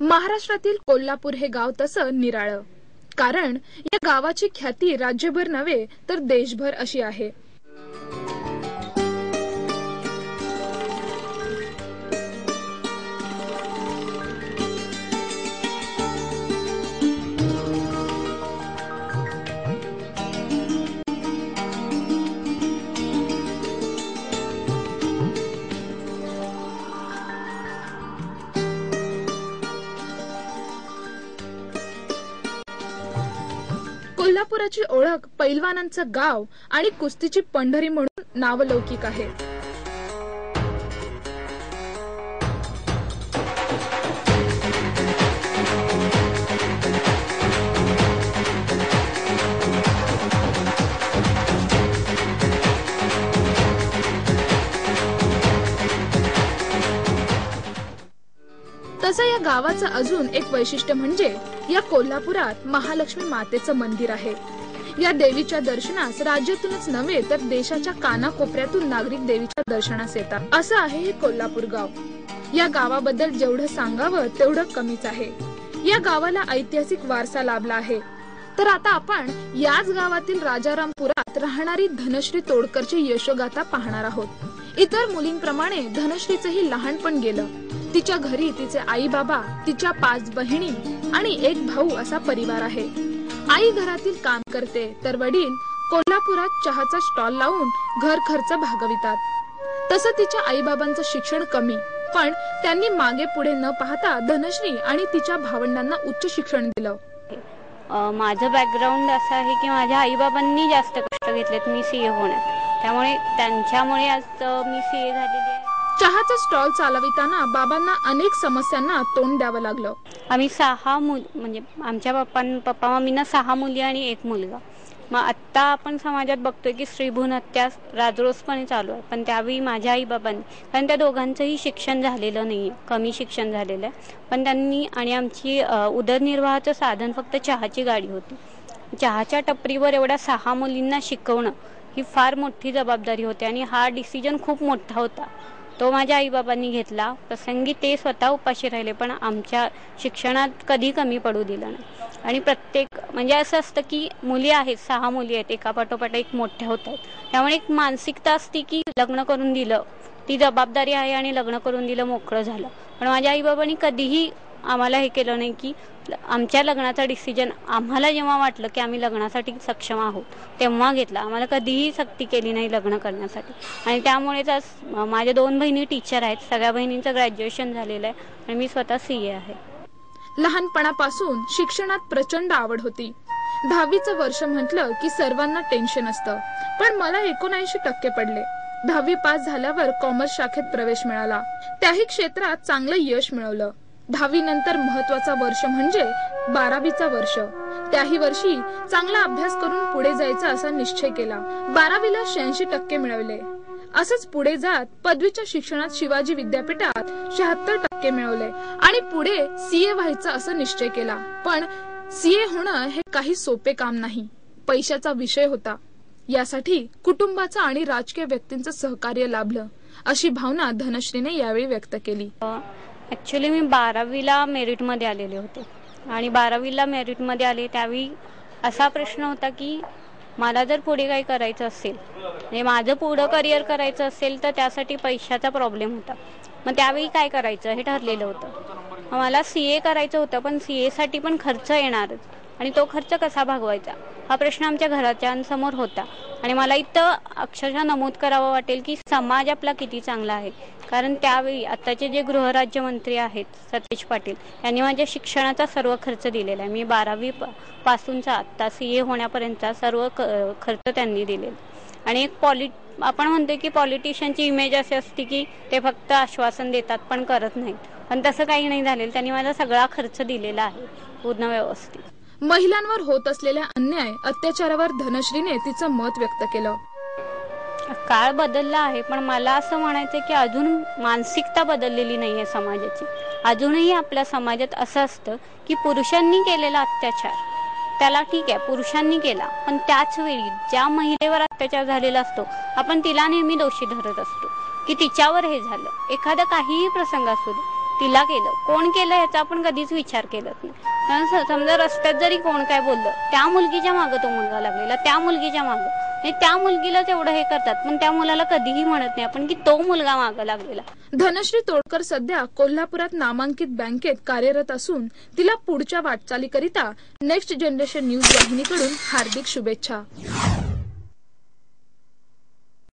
महाराष्ट्रातील कोल्हापूर हे गाव तसं निराळं. कारण या गावाची ख्याती राज्यभर नव्हे तर देशभर अशी आहे. कोल्हापुराची ओळख पैलवानांचं गाव आणि कुस्तीची पंढरी म्हणून नावलौकिक आहे. तसं या गावाचं अजून एक वैशिष्ट्य म्हणजे या कोल्हापुरात महालक्ष्मी मातेचं मंदिर आहे. या देवीच्या दर्शनास राज्यातूनच नव्हे तर देशाच्या कानाकोपऱ्यातून नागरिक देवीच्या दर्शनास येतात. असं आहे हे कोल्हापूर गाव. या गावाबद्दल जेवढं सांगावं तेवढं कमीच आहे. या गावाला ऐतिहासिक वारसा लाभला आहे. तर आता आपण याच गावातील राजारामपुरात राहणारी धनश्री तोडकरची यशोगाथा पाहणार आहोत. इतर मुलींप्रमाणे धनश्रीचंही लहानपण गेलं. तिच्या घरी तिचे आई बाबा तिच्या पाच बहिणी आणि एक भाऊ असा परिवार आहे. आई घरातील काम करते तर वडील कोल्हापुरात चहाचा स्टॉल लावून घर खर्च भागवितात. तसं तिच्या आई बाबांचं शिक्षण कमी पण त्यांनी मागे पुढे न पाहता धनश्री आणि तिच्या भावंडांना उच्च शिक्षण दिलं. माझं बॅकग्राऊंड असं आहे की माझ्या आईबाबांनी जास्त कष्ट घेतलेत मी सीए होण्यात. त्यामुळे त्यांच्यामुळे आज मी सी ए झालेली आहे. चहाचा स्टॉल चालविताना बाबांना अनेक समस्यांना तोंड द्यावं लागलं. आम्ही सहा मुल म्हणजे आमच्या पप्पा पप्पा मम्मीना सहा मुली आणि एक मुलगा. मग आत्ता आपण समाजात बघतोय की स्त्रीभ्रूण हत्या राजरोसपणे चालू आहे. पण त्यावेळी माझ्या आई बाबांनी कारण त्या दोघांचंही शिक्षण झालेलं नाही कमी शिक्षण झालेलं आहे. पण त्यांनी आणि आमची उदरनिर्वाहाचं साधन फक्त चहाची गाडी होती. चहाच्या टपरीवर एवढ्या सहा मुलींना शिकवणं ही फार मोठी जबाबदारी होती आणि हा डिसिजन खूप मोठा होता. तो माझ्या आईबाबांनी घेतला. प्रसंगी ते स्वतः उपाशी राहिले पण आमच्या शिक्षणात कधी कमी पडू दिलं नाही. आणि प्रत्येक म्हणजे असं असतं की मुली आहेत सहा मुली आहेत एका पाठोपाठ एक मोठ्या होत आहेत. त्यामुळे एक मानसिकता असते की लग्न करून दिलं ती जबाबदारी आहे आणि लग्न करून दिलं मोकळं झालं. पण माझ्या आईबाबांनी कधीही आम्हाला हे केलं नाही की आमच्या लग्नाचा डिसिजन आम्हाला जेव्हा वाटलं की आम्ही लग्नासाठी सक्षम आहोत तेव्हा घेतला. आम्हाला कधीही सक्ती केली नाही लग्न करण्यासाठी. आणि त्यामुळेच आज माझ्या दोन बहिणी टीचर आहेत. सगळ्या बहिणींचं ग्रॅज्युएशन झालेलं आहे आणि मी स्वतः सी ए आहे. लहानपणापासून शिक्षणात प्रचंड आवड होती. दहावीचं वर्ष म्हटलं की सर्वांना टेन्शन असतं. पण मला एकोणऐंशी टक्के पडले. दहावी पास झाल्यावर कॉमर्स शाखेत प्रवेश मिळाला. त्याही क्षेत्रात चांगलं यश मिळवलं. दहावी नंतर महत्त्वाचा वर्ष म्हणजे बारावीचा वर्ष. त्याही वर्षी चांगला अभ्यास करून पुढे जायचा असा निश्चय केला. बारावीला शहाऐंशी टक्के मिळवले. असंच पुढे जात पदवीच्या शिक्षणात शिवाजी विद्यापीठात शहात्तर टक्के मिळवले आणि पुढे सीए व्हायचं असं निश्चय केला. पण सीए होणं हे काही सोपे काम नाही. पैशाचा विषय होता. यासाठी कुटुंबाचं आणि राजकीय व्यक्तींचं सहकार्य लाभलं. अशी भावना धनश्रीने यावेळी व्यक्त केली. ॲक्च्युली मी बारावीला मेरिटमध्ये आलेले होते. आणि बारावीला मेरिटमध्ये आले त्यावेळी असा प्रश्न होता की मला जर पुढे काही करायचं असेल म्हणजे माझं पुढं करिअर करायचं असेल तर त्यासाठी पैशाचा प्रॉब्लेम होता. मग त्यावेळी काय करायचं हे ठरलेलं होतं. मला सी ए करायचं होतं पण सी एसाठी पण खर्च येणारच. आणि तो खर्च कसा भागवायचा? हा प्रश्न आमच्या घराच्यांसमोर होता. आणि मला इथं अक्षरशः नमूद करावं वाटेल की समाज आपला किती चांगला आहे. कारण त्यावेळी आत्ताचे जे गृहराज्यमंत्री आहेत सतेज पाटील यांनी माझ्या शिक्षणाचा सर्व खर्च दिलेला आहे. मी बारावी प- पासूनचा आत्ता सी ए होण्यापर्यंतचा सर्व खर्च त्यांनी दिलेला आणि एक पॉलि आपण म्हणतो की पॉलिटिशियनची इमेज अशी असते की ते फक्त आश्वासन देतात पण करत नाहीत. पण तसं काही नाही झालेलं. त्यांनी माझा सगळा खर्च दिलेला आहे पूर्ण व्यवस्थित. महिलांवर होत असलेल्या अन्याय अत्याचारावर धनश्रीने तिचं मत व्यक्त केलं. काळ बदलला आहे पण मला असं म्हणायचं की अजून मानसिकता बदललेली नाही आहे समाजाची. अजूनही आपल्या समाजात असं असतं की पुरुषांनी केलेला अत्याचार त्याला ठीक आहे पुरुषांनी केला पण त्याच वेळी ज्या महिलेवर अत्याचार झालेला असतो आपण तिला नेहमी दोषी धरत असतो. की तिच्यावर हे झालं एखादा काहीही प्रसंग असू दे तिला केलं कोण केलं याचा आपण कधीच विचार केलाच नाही. समजा रस्त्यात जरी कोण काय बोललं त्या मुलगीच्या मागं तो मुलगा लागलेला त्या मुलगीच्या मागं. त्या मुलगीलाच एवढं हे करतात. पण त्या मुलाला कधीही म्हणत नाही आपण की तो मुलगा मागं लागलेला. धनश्री तोडकर सध्या कोल्हापुरात नामांकित बँकेत कार्यरत असून तिला पुढच्या वाटचालीकरिता नेक्स्ट जनरेशन न्यूज वाहिनीकडून हार्दिक शुभेच्छा.